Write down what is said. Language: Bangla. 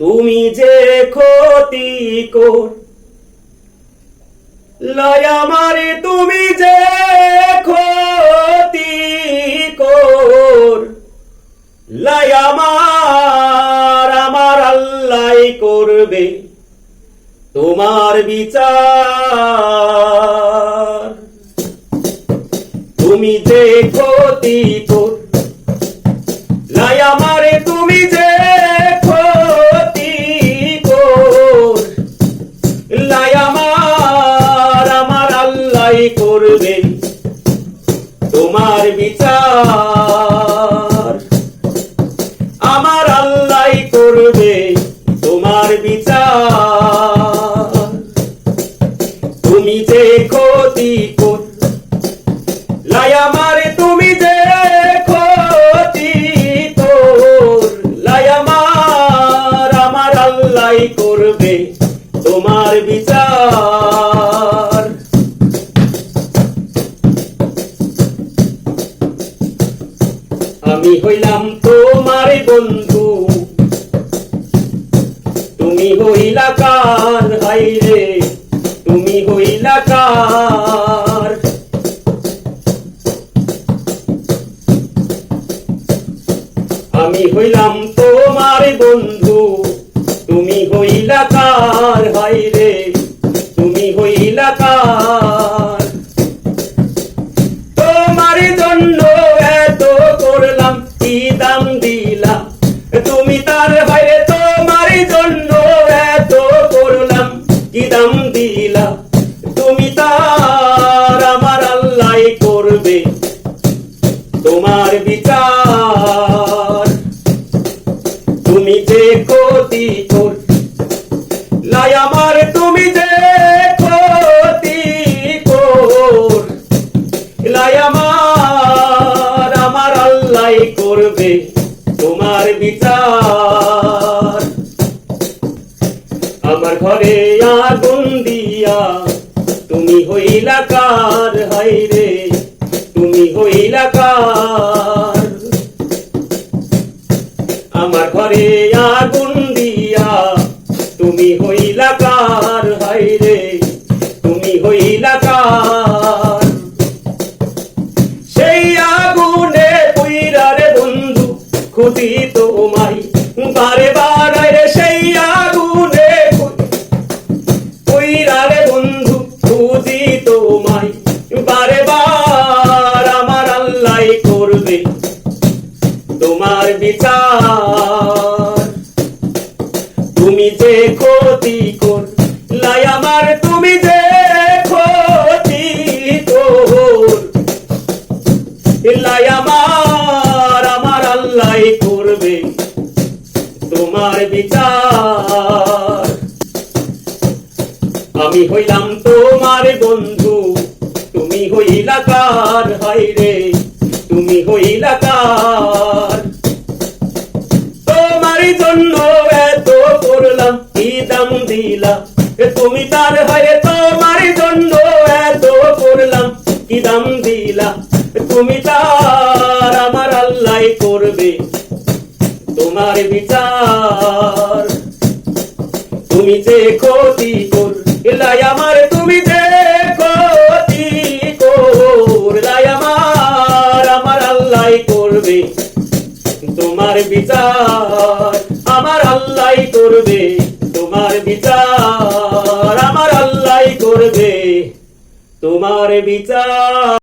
তুমি যে ক্ষতি কর, লয় আমারে তুমি যে ক্ষতি কর, লয় আমার আমার আল্লাহ করবে তোমার বিচার। তুমি যে ক্ষতি কর তোমার বিচার। আমার আল্লাহ করবে তোমার বিচার। তুমি যে ক্ষতি লাই আমারে, তুমি যে ক্ষতি তোর লাই আমার আমার আল্লাহ করবে তোমার বিচার। আমি হইলাম তোমার বন্ধু। তুমি হইলা কার? হাইরে, তুমি হইলা কার? আমি হইলাম তোমার বন্ধু। তুমি হইলা কার? হাই দিলা, তুমি তার আমার আল্লাহ করবে। তোমার বিচার। তুমি যে ক্ষতি কর লাই আমার, তুমি যে ক্ষতি কর। লাই আমার আমার আল্লাহ করবে। তোমার বিচার। আমার ঘরে আগুন দিয়া। তুমি হইলা কার? হাই রে, তুমি হইলা কার? আমার ঘরে আগুন দিয়া। তুমি হইলা কার? হাই রে, তুমি হইলা কার? সেই আগুনে পুইরা রে বন্ধু খুঁজি তোমায় যে ক্ষতি কর লাই আমার, তুমি যে ক্ষতি কর লাই আমার আমার আল্লাহ করবে তোমার বিচার। আমি হইলাম তোমার বন্ধু, তুমি হইলা কার হাই রে তুমি হইলা কার কি দিলা, তুমি তার আমার আল্লাহ করবে। তোমার বিচার, তুমি যে ক্ষতি আমার, তুমি যে ক্ষতি আমার আমার আল্লাহ করবে। তোমার বিচার আমার আল্লাহ করবে। তোমার বিচার তোমার বিচার।